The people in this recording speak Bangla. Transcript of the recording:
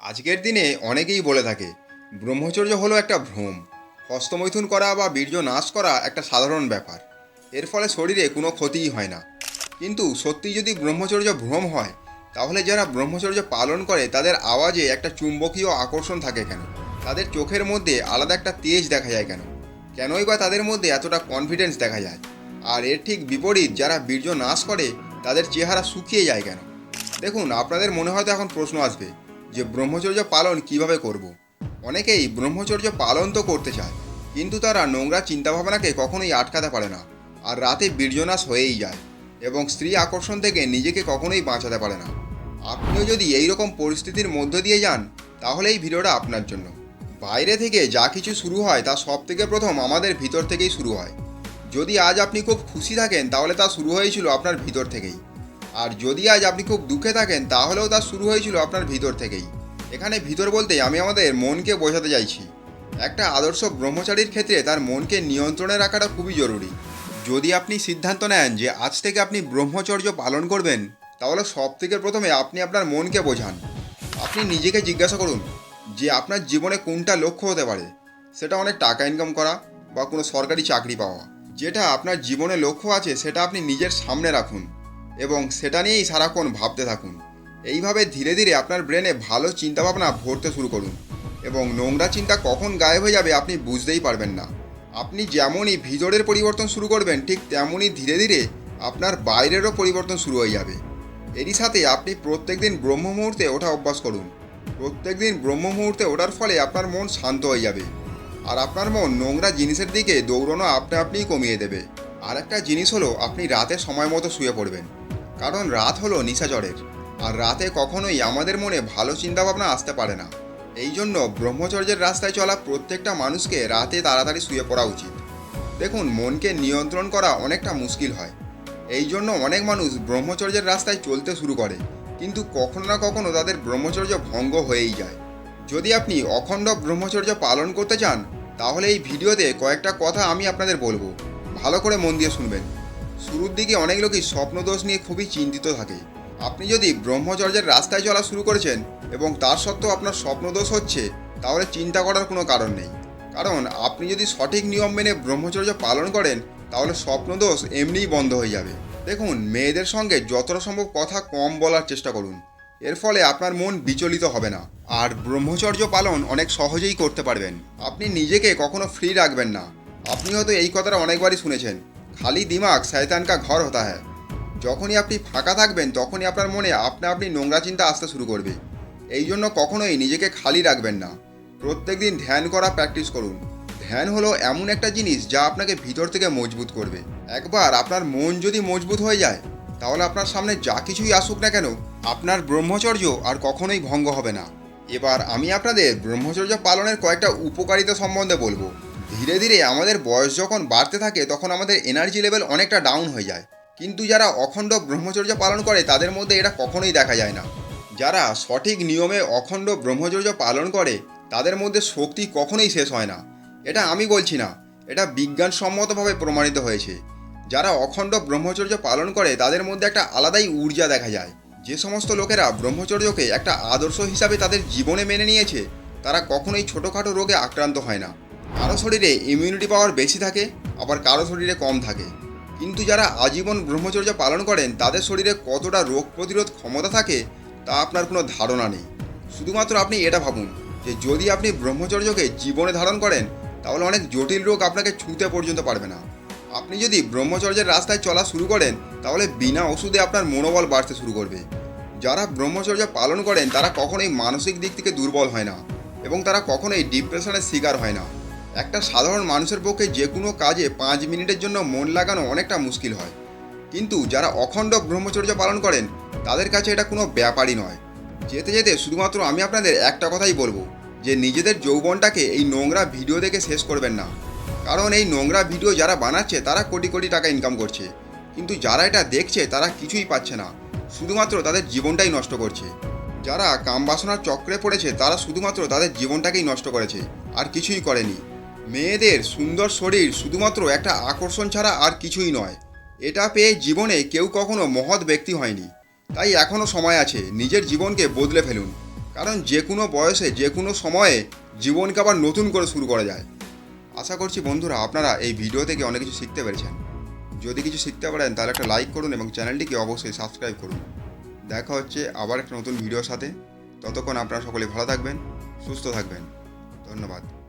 আজকের দিনে অনেকেই বলে থাকে, ব্রহ্মচর্য হলো একটা ভ্রম, হস্তমৈথুন করা বা বীর্য নাশ করা একটা সাধারণ ব্যাপার। এর ফলে শরীরে কোনো ক্ষতিই হয় না। কিন্তু সত্যি যদি ব্রহ্মচর্য ভ্রম হয়, তাহলে যারা ব্রহ্মচর্য পালন করে, তাদের আওয়াজে একটা চুম্বকীয় আকর্ষণ থাকে কেন? তাদের চোখের মধ্যে আলাদা একটা তেজ দেখা যায় কেন? কেনই বা তাদের মধ্যে এতটা কনফিডেন্স দেখা যায়? আর এর ঠিক বিপরীত, যারা বীর্য নাশ করে, তাদের চেহারা শুকিয়ে যায় কেন? দেখুন, আপনাদের মনে হয়তো এখন প্রশ্ন আসবে যে ব্রহ্মচর্য পালন কীভাবে করব। অনেকেই ব্রহ্মচর্য পালন তো করতে চায়, কিন্তু তারা নোংরা চিন্তাভাবনাকে কখনোই আটকাতে পারে না আর রাতে বীর্যনাশ হয়েই যায় এবং স্ত্রী আকর্ষণ থেকে নিজেকে কখনোই বাঁচাতে পারে না। আপনিও যদি এই রকম পরিস্থিতির মধ্য দিয়ে যান তাহলে এই ভিডিওটা আপনার জন্য। বাইরে থেকে যা কিছু শুরু হয় তা সব থেকে প্রথম আমাদের ভিতর থেকেই শুরু হয়। যদি আজ আপনি খুব খুশি থাকেন, তাহলে তা শুরু হয়েছিল আপনার ভিতর থেকেই। আর যদি আজ আপনি খুব দুঃখে থাকেন, তাহলেও তা শুরু হয়েছিল আপনার ভিতর থেকেই। এখানে ভিতর বলতে আমি আমাদের মনকে বোঝাতে চাইছি। একটা আদর্শ ব্রহ্মচারীর ক্ষেত্রে তার মনকে নিয়ন্ত্রণে রাখাটা খুবই জরুরি। যদি আপনি সিদ্ধান্ত নেন যে আজ থেকে আপনি ব্রহ্মচর্য পালন করবেন, তাহলে সব থেকে প্রথমে আপনি আপনার মনকে বোঝান। আপনি নিজেকে জিজ্ঞাসা করুন যে আপনার জীবনে কোনটা লক্ষ্য হতে পারে। সেটা অনেক টাকা ইনকাম করা বা কোনো সরকারি চাকরি পাওয়া। যেটা আপনার জীবনে লক্ষ্য আছে, সেটা আপনি নিজের সামনে রাখুন। এবং সেটা নিয়েই সারাক্ষণ ভাবতে থাকুন। এইভাবে ধীরে ধীরে আপনার ব্রেনে ভালো চিন্তাভাবনা ভরতে শুরু করুন এবং নোংরা চিন্তা কখন গায়েব হয়ে যাবে আপনি বুঝতেই পারবেন না। আপনি যেমনই ভিতরের পরিবর্তন শুরু করবেন, ঠিক তেমনই ধীরে ধীরে আপনার বাইরেরও পরিবর্তন শুরু হয়ে যাবে। এরই সাথে আপনি প্রত্যেকদিন ব্রহ্ম মুহূর্তে ওঠা অভ্যাস করুন। প্রত্যেকদিন ব্রহ্ম মুহূর্তে ওঠার ফলে আপনার মন শান্ত হয়ে যাবে আর আপনার মন নোংরা জিনিসের দিকে দৌড়ানো আপনা আপনিই কমিয়ে দেবে। আর একটা জিনিস হলো আপনি রাতে সময় মতো শুয়ে পড়বেন। কারণ রাত হলো নিশাচরের আর রাতে কখনোই আমাদের মনে ভালো চিন্তাভাবনা আসতে পারে না। এই জন্য ব্রহ্মচর্যের রাস্তায় চলা প্রত্যেকটা মানুষকে রাতে তাড়াতাড়ি শুয়ে পড়া উচিত। দেখুন, মনকে নিয়ন্ত্রণ করা অনেকটা মুশকিল হয়। এই জন্য অনেক মানুষ ব্রহ্মচর্যের রাস্তায় চলতে শুরু করে, কিন্তু কখনো না কখনো তাদের ব্রহ্মচর্য ভঙ্গ হয়েই যায়। যদি আপনি অখণ্ড ব্রহ্মচর্য পালন করতে চান, তাহলে এই ভিডিওতে কয়েকটা কথা আমি আপনাদের বলব। ভালো করে মন দিয়ে শুনবেন। শুরুর দিকে অনেক লোকই স্বপ্নদোষ নিয়ে খুবই চিন্তিত থাকে। আপনি যদি ব্রহ্মচর্যের রাস্তায় চলা শুরু করেছেন এবং তার সত্ত্বেও আপনার স্বপ্নদোষ হচ্ছে, তাহলে চিন্তা করার কোনো কারণ নেই। কারণ আপনি যদি সঠিক নিয়ম মেনে ব্রহ্মচর্য পালন করেন, তাহলে স্বপ্নদোষ এমনিই বন্ধ হয়ে যাবে। দেখুন, মেয়েদের সঙ্গে যতটা সম্ভব কথা কম বলার চেষ্টা করুন। এর ফলে আপনার মন বিচলিত হবে না। আর ব্রহ্মচর্য পালন অনেক সহজেই করতে পারবেন। আপনি নিজেকে কখনো ফ্রি রাখবেন না। আপনি হয়তো এই কথাটা অনেকবারই শুনেছেন। খালি দিমাগ শয়তান কা ঘর হতা হ্যায়। যখনই আপনি ফাঁকা থাকবেন, তখনই আপনার মনে আপনা আপনি নোংরা চিন্তা আসতে শুরু করবে। এই জন্য কখনোই নিজেকে খালি রাখবেন না। প্রত্যেকদিন ধ্যান করা প্র্যাকটিস করুন। ধ্যান হলো এমন একটা জিনিস যা আপনাকে ভিতর থেকে মজবুত করবে। একবার আপনার মন যদি মজবুত হয়ে যায়, তাহলে আপনার সামনে যা কিছুই আসুক না কেন, আপনার ব্রহ্মচর্য আর কখনোই ভঙ্গ হবে না। এবার আমি আপনাদের ব্রহ্মচর্য পালনের কয়েকটা উপকারিতা সম্বন্ধে বলব। ধীরে ধীরে আমাদের বয়স যখন বাড়তে থাকে, তখন আমাদের এনার্জি লেভেল অনেকটা ডাউন হয়ে যায়। কিন্তু যারা অখণ্ড ব্রহ্মচর্য পালন করে, তাদের মধ্যে এটা কখনোই দেখা যায় না। যারা সঠিক নিয়মে অখণ্ড ব্রহ্মচর্য পালন করে, তাদের মধ্যে শক্তি কখনোই শেষ হয় না। এটা আমি বলছি না, এটা বিজ্ঞানসম্মতভাবে প্রমাণিত হয়েছে। যারা অখণ্ড ব্রহ্মচর্য পালন করে, তাদের মধ্যে একটা আলাদাই ঊর্জা দেখা যায়। যে সমস্ত লোকেরা ব্রহ্মচর্যকে একটা আদর্শ হিসাবে তাদের জীবনে মেনে নিয়েছে, তারা কখনোই ছোটোখাটো রোগে আক্রান্ত হয় না। কারও শরীরে ইমিউনিটি পাওয়ার বেশি থাকে, আবার কারও শরীরে কম থাকে। কিন্তু যারা আজীবন ব্রহ্মচর্য পালন করেন, তাদের শরীরে কতটা রোগ প্রতিরোধ ক্ষমতা থাকে, তা আপনার কোনো ধারণা নেই। শুধুমাত্র আপনি এটা ভাবুন যে, যদি আপনি ব্রহ্মচর্যকে জীবনে ধারণ করেন, তাহলে অনেক জটিল রোগ আপনাকে ছুঁতে পর্যন্ত পারবে না। আপনি যদি ব্রহ্মচর্যের রাস্তায় চলা শুরু করেন, তাহলে বিনা ওষুধে আপনার মনোবল বাড়তে শুরু করবে। যারা ব্রহ্মচর্য পালন করেন, তারা কখনোই মানসিক দিক থেকে দুর্বল হয় না, এবং তারা কখনোই ডিপ্রেশনের শিকার হয় না। একটা সাধারণ মানুষের পক্ষে যে কোনো কাজে পাঁচ মিনিটের জন্য মন লাগানো অনেকটা মুশকিল হয়। কিন্তু যারা অখণ্ড ব্রহ্মচর্য পালন করেন, তাদের কাছে এটা কোনো ব্যাপারই নয়। যেতে যেতে শুধুমাত্র আমি আপনাদের একটা কথাই বলব, যে নিজেদের যৌবনটাকে এই নোংরা ভিডিও দেখে শেষ করবেন না। কারণ এই নোংরা ভিডিও যারা বানাচ্ছে, তারা কোটি কোটি টাকা ইনকাম করছে। কিন্তু যারা এটা দেখছে, তারা কিছুই পাচ্ছে না। শুধুমাত্র তাদের জীবনটাই নষ্ট করছে। যারা কামবাসনার চক্রে পড়েছে, তারা শুধুমাত্র তাদের জীবনটাকেই নষ্ট করেছে, আর কিছুই করেনি। মেয়েদের সুন্দর শরীর শুধুমাত্র একটা আকর্ষণ ছাড়া আর কিছুই নয়। এটা পেয়ে জীবনে কেউ কখনো মহৎ ব্যক্তি হয়নি। তাই এখনও সময় আছে নিজের জীবনকে বদলে ফেলুন। কারণ যে কোনো বয়সে যে কোনো সময়ে জীবনকে আবার নতুন করে শুরু করা যায়। আশা করছি বন্ধুরা আপনারা এই ভিডিও থেকে অনেক কিছু শিখতে পেরেছেন। যদি কিছু শিখতে পারেন তাহলে একটা লাইক করুন এবং চ্যানেলটিকে অবশ্যই সাবস্ক্রাইব করুন। দেখা হচ্ছে আবার একটা নতুন ভিডিওর সাথে। ততক্ষণ আপনারা সকলে ভালো থাকবেন, সুস্থ থাকবেন। ধন্যবাদ।